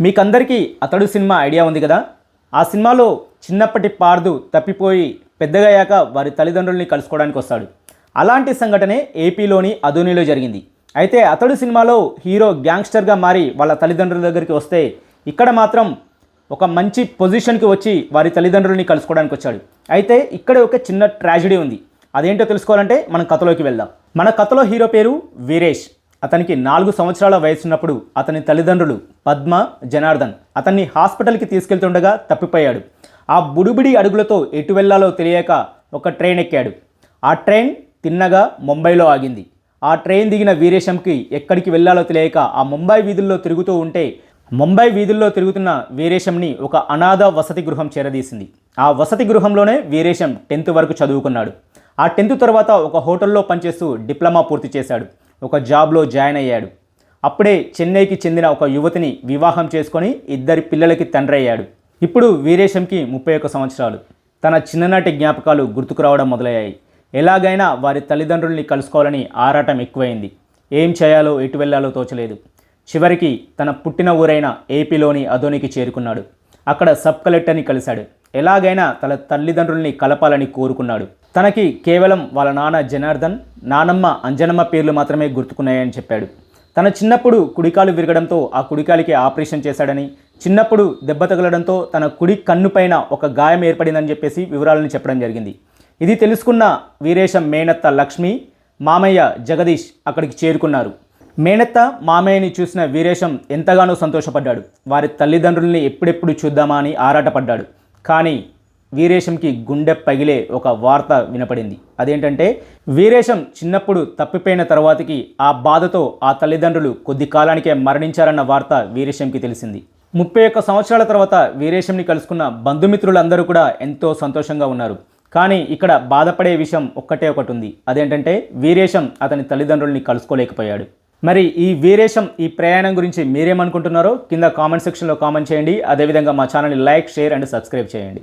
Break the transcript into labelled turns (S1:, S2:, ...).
S1: మీకందరికీ అతడు cinema idea ఉంది కదా? ఆ సినిమాలో చిన్నప్పటి పార్దు తప్పిపోయి పెద్దగయ్యాక వారి తల్లిదండ్రుల్ని కలుసుకోవడానికి వస్తాడు. అలాంటి సంఘటనే ఏపీలోని అదోనిలో జరిగింది. అయితే అతడు సినిమాలో హీరో గ్యాంగ్స్టర్గా మారి వాళ్ళ తల్లిదండ్రుల దగ్గరికి వస్తే ఇక్కడ మాత్రం ఒక మంచి పొజిషన్కి వచ్చి వారి తల్లిదండ్రుల్ని కలుసుకోవడానికి వచ్చాడు. అయితే ఇక్కడ ఒక చిన్న ట్రాజడీ ఉంది. అదేంటో తెలుసుకోవాలంటే మనం కథలోకి వెళ్దాం. మన కథలో హీరో పేరు వీరేష్. అతనికి నాలుగు సంవత్సరాల వయసున్నప్పుడు అతని తల్లిదండ్రులు పద్మ జనార్దన్ అతన్ని హాస్పిటల్కి తీసుకెళ్తుండగా తప్పిపోయాడు. ఆ బుడిబిడి అడుగులతో ఎటు వెళ్ళాలో తెలియక ఒక ట్రైన్ ఎక్కాడు. ఆ ట్రైన్ తిన్నగా ముంబైలో ఆగింది. ఆ ట్రైన్ దిగిన వీరేశంకి ఎక్కడికి వెళ్ళాలో తెలియక ఆ ముంబై వీధుల్లో తిరుగుతూ ఉంటే ముంబై వీధుల్లో తిరుగుతున్న వీరేశంని ఒక అనాథ వసతి గృహం చేరదీసింది. ఆ వసతి గృహంలోనే వీరేశం టెన్త్ వరకు చదువుకున్నాడు. ఆ టెన్త్ తర్వాత ఒక హోటల్లో పనిచేస్తూ డిప్లొమా పూర్తి చేశాడు. ఒక జాబ్లో జాయిన్ అయ్యాడు. అప్పుడే చెన్నైకి చెందిన ఒక యువతిని వివాహం చేసుకొని ఇద్దరి పిల్లలకి తండ్రి అయ్యాడు. ఇప్పుడు వీరేశంకి ముప్పై ఒక్క సంవత్సరాలు. తన చిన్ననాటి జ్ఞాపకాలు గుర్తుకు రావడం మొదలయ్యాయి. ఎలాగైనా వారి తల్లిదండ్రుల్ని కలుసుకోవాలని ఆరాటం ఎక్కువైంది. ఏం చేయాలో ఎటు వెళ్ళాలో తోచలేదు. చివరికి తన పుట్టిన ఊరైన ఏపీలోని అదోనికి చేరుకున్నాడు. అక్కడ సబ్ కలెక్టర్ని కలిశాడు. ఎలాగైనా తన తల్లిదండ్రుల్ని కలపాలని కోరుకున్నాడు. తనకి కేవలం వాళ్ళ నాన్న జనార్దన్ నానమ్మ అంజనమ్మ పేర్లు మాత్రమే గుర్తుకున్నాయని చెప్పాడు. తన చిన్నప్పుడు కుడికాలు విరగడంతో ఆ కుడికాలికి ఆపరేషన్ చేశాడని చిన్నప్పుడు దెబ్బ తగలడంతో తన కుడి కన్నుపైన ఒక గాయం ఏర్పడిందని చెప్పేసి వివరాలను చెప్పడం జరిగింది. ఇది తెలుసుకున్న వీరేశం మేనత్త లక్ష్మి మామయ్య జగదీష్ అక్కడికి చేరుకున్నారు. మేనత్త మామయ్యని చూసిన వీరేశం ఎంతగానో సంతోషపడ్డాడు. వారి తల్లిదండ్రుల్ని ఎప్పుడెప్పుడు చూద్దామా అని ఆరాటపడ్డాడు. కానీ వీరేశంకి గుండె పగిలే ఒక వార్త వినపడింది. అదేంటంటే వీరేశం చిన్నప్పుడు తప్పిపోయిన తర్వాతకి ఆ బాధతో ఆ తల్లిదండ్రులు కొద్ది కాలానికే మరణించారన్న వార్త వీరేశంకి తెలిసింది. ముప్పై ఒక్క సంవత్సరాల తర్వాత వీరేశంని కలుసుకున్న బంధుమిత్రులందరూ కూడా ఎంతో సంతోషంగా ఉన్నారు. కానీ ఇక్కడ బాధపడే విషయం ఒక్కటే ఒకటి ఉంది. అదేంటంటే వీరేశం అతని తల్లిదండ్రుల్ని కలుసుకోలేకపోయాడు. మరి ఈ వీరేశం ఈ ప్రయాణం గురించి మీరేమనుకుంటున్నారో కింద కామెంట్ సెక్షన్లో కామెంట్ చేయండి. అదేవిధంగా మా ఛానల్ని లైక్ షేర్ అండ్ సబ్స్క్రైబ్ చేయండి.